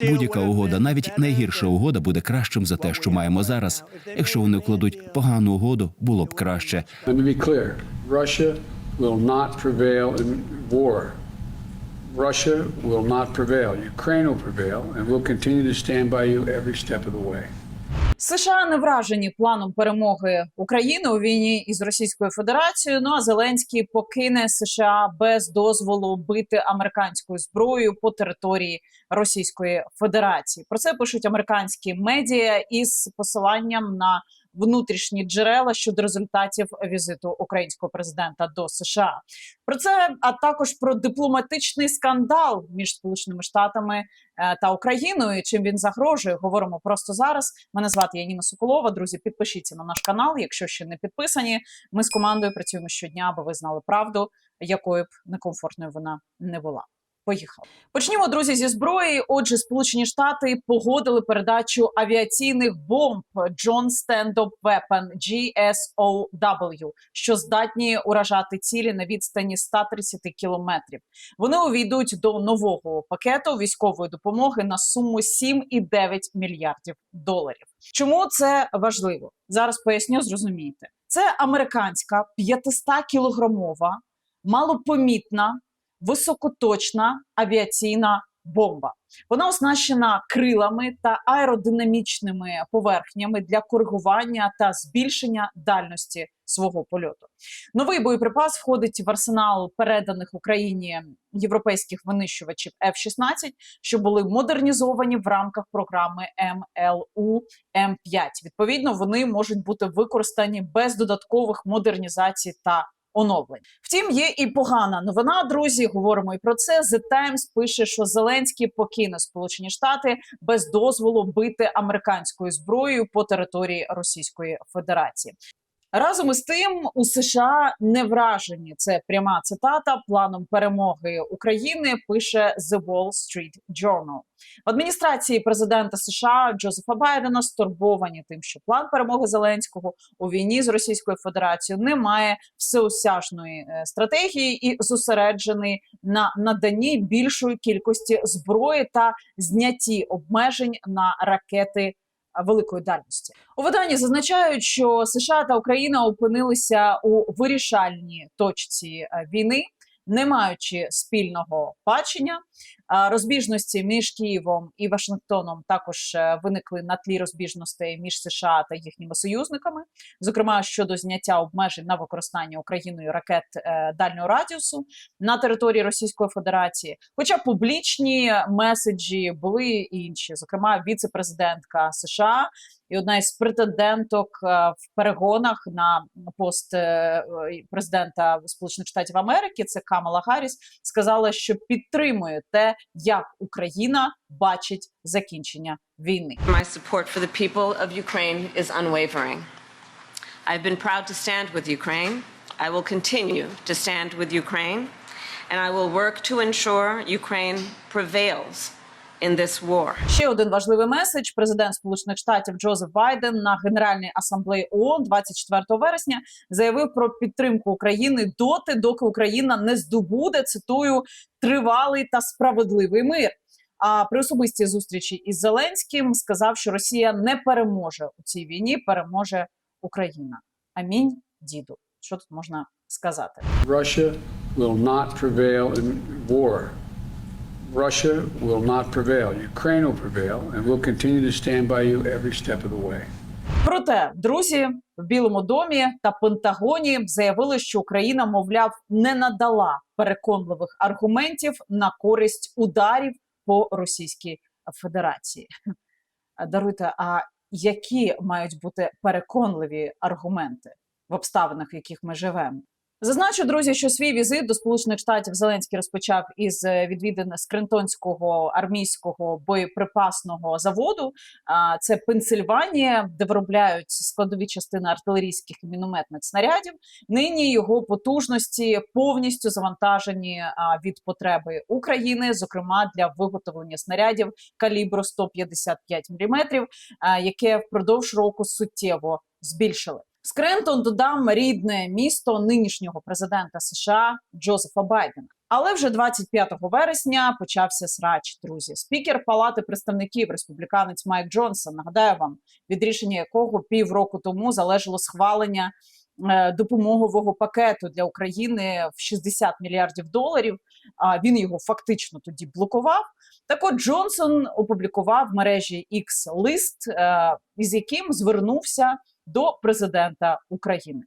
Будь-яка угода, навіть найгірша угода, буде кращим за те, що маємо зараз. Якщо вони укладуть погану угоду, було б краще. Russia will not prevail. Ukraine will prevail, and we'll continue to stand by you every step of the way. США не вражені планом перемоги України у війні із Російською Федерацією. Ну а Зеленський покине США без дозволу бити американською зброєю по території Російської Федерації. Про це пишуть американські медіа із посиланням на внутрішні джерела щодо результатів візиту українського президента до США. Про це а також про дипломатичний скандал між Сполученими Штатами е, та Україною. Чим він загрожує? Говоримо просто зараз. Мене звати Яніна Соколова. Друзі, підпишіться на наш канал, якщо ще не підписані. Ми з командою працюємо щодня, аби ви знали правду, якою б некомфортною вона не була. Поїхали. Почнімо, друзі, зі зброї. Отже, Сполучені Штати погодили передачу авіаційних бомб John Stand-Up Weapon GSOW, що здатні уражати цілі на відстані 130 кілометрів. Вони увійдуть до нового пакету військової допомоги на суму 7,9 мільярдів доларів. Чому це важливо? Зараз поясню, зрозумієте. Це американська 500-кілограмова, малопомітна, високоточна авіаційна бомба. Вона оснащена крилами та аеродинамічними поверхнями для коригування та збільшення дальності свого польоту. Новий боєприпас входить в арсенал переданих Україні європейських винищувачів F-16, що були модернізовані в рамках програми МЛУ М5. Відповідно, вони можуть бути використані без додаткових модернізацій та оновлень. Втім, є і погана новина. Друзі, говоримо і про це. The Times пише, що Зеленський покине Сполучені Штати без дозволу бити американською зброєю по території Російської Федерації. Разом із тим у США не вражені. Це пряма цитата планом перемоги України. Пише The Wall Street Journal. В адміністрації президента США Джозефа Байдена стурбовані тим, що план перемоги Зеленського у війні з Російською Федерацією не має всеосяжної е, стратегії і зосереджений на наданні більшої кількості зброї та знятті обмежень на ракети великої дальності. У виданні зазначають, що США та Україна опинилися у вирішальній точці е, війни, не маючи спільного бачення. Розбіжності між Києвом і Вашингтоном також е, виникли на тлі розбіжностей між США та їхніми союзниками, зокрема щодо зняття обмежень на використання Україною ракет е, дальнього радіусу на території Російської Федерації. Хоча публічні меседжі були інші, зокрема віце-президентка США і одна із претенденток е, в перегонах на пост е, президента Сполучених Штатів Америки, це Камала Гарріс, сказала, що підтримує те, як Україна бачить закінчення війни. My support for the people of Ukraine is unwavering. I've been proud to stand with Ukraine. I will continue to stand with Ukraine, and I will work to ensure Ukraine prevails in this war. Ще один важливий меседж. Президент Сполучених Штатів Джозеф Байден на Генеральній асамблеї ООН 24 вересня заявив про підтримку України доти, доки Україна не здобуде цитую тривалий та справедливий мир. А при особистій зустрічі із Зеленським сказав, що Росія не переможе у цій війні, переможе Україна. Амінь, діду. Що тут можна сказати? Russia will not prevail in war. Russia will not prevail. Ukraine will prevail, and we'll continue to stand by you every step of the way. Проте друзі в Білому домі та Пентагоні заявили, що Україна, мовляв, не надала переконливих аргументів на користь ударів по Російській Федерації. Даруйте, а які мають бути переконливі аргументи в обставинах, в яких ми живемо? Зазначу, друзі, що свій візит до Сполучених Штатів Зеленський розпочав із е, відвідин Скринтонського армійського боєприпасного заводу. Це Пенсильванія, де виробляють складові частини артилерійських і мінометних снарядів. Нині його потужності повністю завантажені від потреби України, зокрема для виготовлення снарядів калібру 155 мм, яке впродовж року суттєво збільшили. Скрентон додам рідне місто нинішнього президента США Джозефа Байдена. Але вже 25 вересня почався срач. Друзі, спікер Палати представників республіканець Майк Джонсон. Нагадаю вам, від рішення якого півроку тому залежало схвалення е, допомогового пакету для України в 60 мільярдів доларів. А він його фактично тоді блокував. Так от Джонсон опублікував в мережі X лист, е, із яким звернувся до президента України.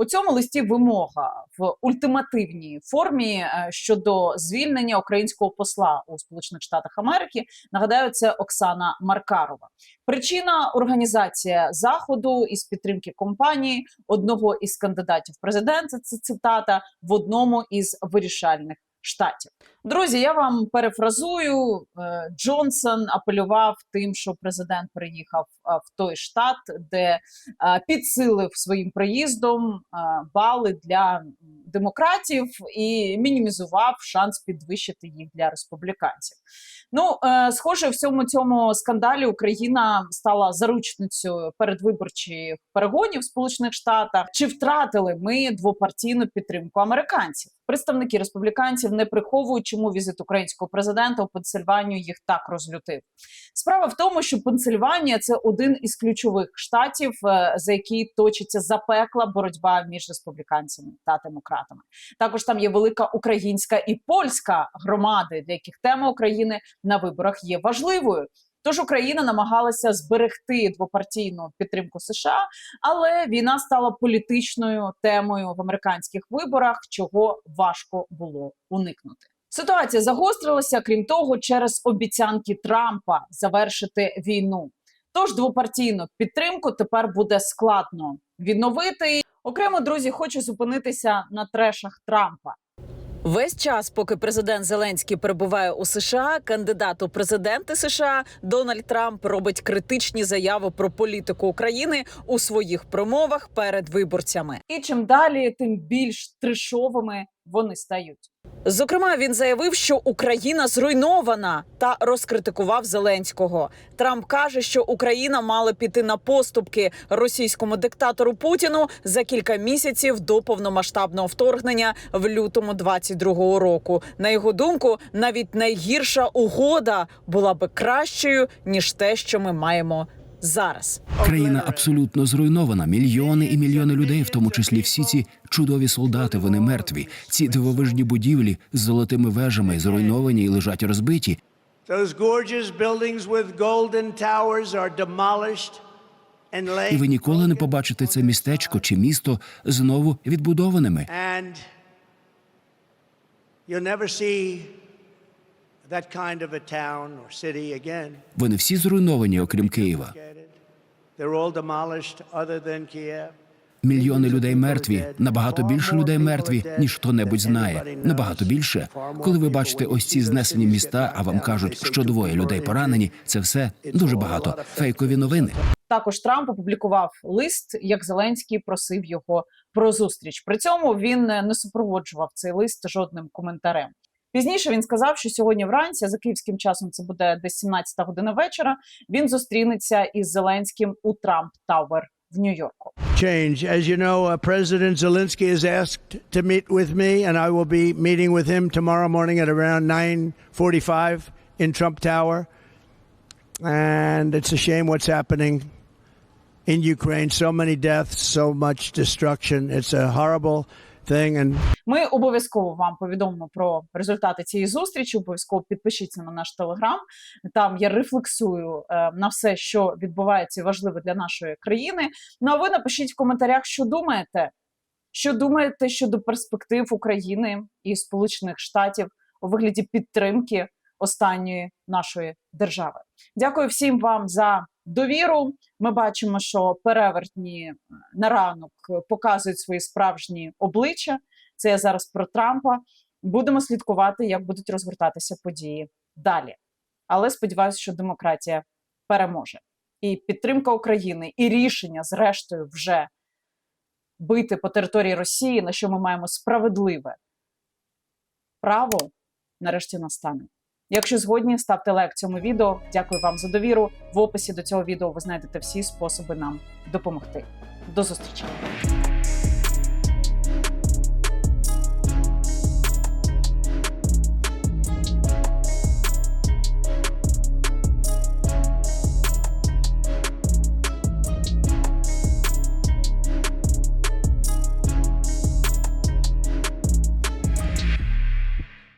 У цьому листі вимога в ультимативній формі е, щодо звільнення українського посла у Сполучених Штатах Америки. Нагадаю, це Оксана Маркарова. Причина організація заходу із підтримки компанії одного із кандидатів в президенти. Це цитата в одному із вирішальних штатів. Друзі, я вам перефразую. Е, Джонсон апелював тим, що президент приїхав е, в той штат, де е, підсилив своїм приїздом бали для демократів і мінімізував шанс підвищити їх для республіканців. Ну, е, схоже, в цьому цьому скандалі Україна стала заручницею передвиборчих перегонів в Сполучених Штатах. Чи втратили ми двопартійну підтримку американців? Представники республіканців не приховують, чому візит українського президента у Пенсильванію їх так розлютив. Справа в тому, що Пенсильванія це один із ключових штатів, е, за який точиться запекла боротьба між республіканцями та демократами. Також там є велика українська і польська громади, для яких тема України на виборах є важливою. Тож Україна намагалася зберегти двопартійну підтримку США, але війна стала політичною темою в американських виборах, чого важко було уникнути. Ситуація загострилася, крім того, через обіцянки Трампа завершити війну. Тож двопартійну підтримку тепер буде складно відновити. Окремо, друзі, хочу зупинитися на трешах Трампа. Весь час, поки президент Зеленський перебуває у США, кандидат у президенти США Дональд Трамп робить критичні заяви про політику України у своїх промовах перед виборцями. І чим далі, тим більш трешовими вони стають. Зокрема, він заявив, що Україна зруйнована та розкритикував Зеленського. Трамп каже, що Україна мала піти на поступки російському диктатору Путіну за кілька місяців до повномасштабного вторгнення в лютому 22-го року. На його думку, навіть найгірша угода була би кращою ніж те, що ми маємо зараз. Країна абсолютно зруйнована. Мільйони і мільйони людей, в тому числі всі ці чудові солдати, вони мертві. Ці дивовижні будівлі з золотими вежами зруйновані і лежать розбиті. І ви ніколи не побачите це містечко чи місто знову відбудованими. Вони всі зруйновані, окрім Києва. Get it? They're all demolished other than Kiev. Мільйони людей мертві, набагато більше людей мертві, ніж хто-небудь знає. Набагато більше. Коли ви бачите ось ці знесені міста, а вам кажуть, що двоє людей поранені, це все дуже багато. Фейкові новини. Також Трамп опублікував лист, як Зеленський просив його про зустріч. При цьому він не супроводжував цей лист жодним коментарем. Пізніше він сказав, що сьогодні вранці, за київським часом, це буде десь 17 година вечора. Він зустрінеться із Зеленським у Трамп Тауер в Нью-Йорку. Change. As you know, uh, President Zelensky has asked to meet with me, and I will be meeting with him tomorrow morning at around 9:45 in Trump Tower. And it's a shame what's happening in Ukraine. So many deaths, so much destruction. It's a horrible thing, and Ми обов'язково вам повідомимо про результати цієї зустрічі. Обов'язково підпишіться на наш телеграм. Там я рефлексую е, на все, що відбувається важливе для нашої країни. Ну а ви напишіть в коментарях, що думаєте. Що думаєте щодо перспектив України і Сполучених Штатів у вигляді підтримки останньої нашої держави? Дякую всім вам за довіру. Ми бачимо, що перевертні е, на ранок показують свої справжні обличчя. Це я зараз про Трампа. Будемо слідкувати, як будуть розгортатися події далі. Але сподіваюся, що демократія переможе. І підтримка України, і рішення, зрештою, вже бити по території Росії, на що ми маємо справедливе право, нарешті настане. Якщо згодні, ставте лайк цьому відео. Дякую вам за довіру. В описі до цього відео ви знайдете всі способи нам допомогти. До зустрічі!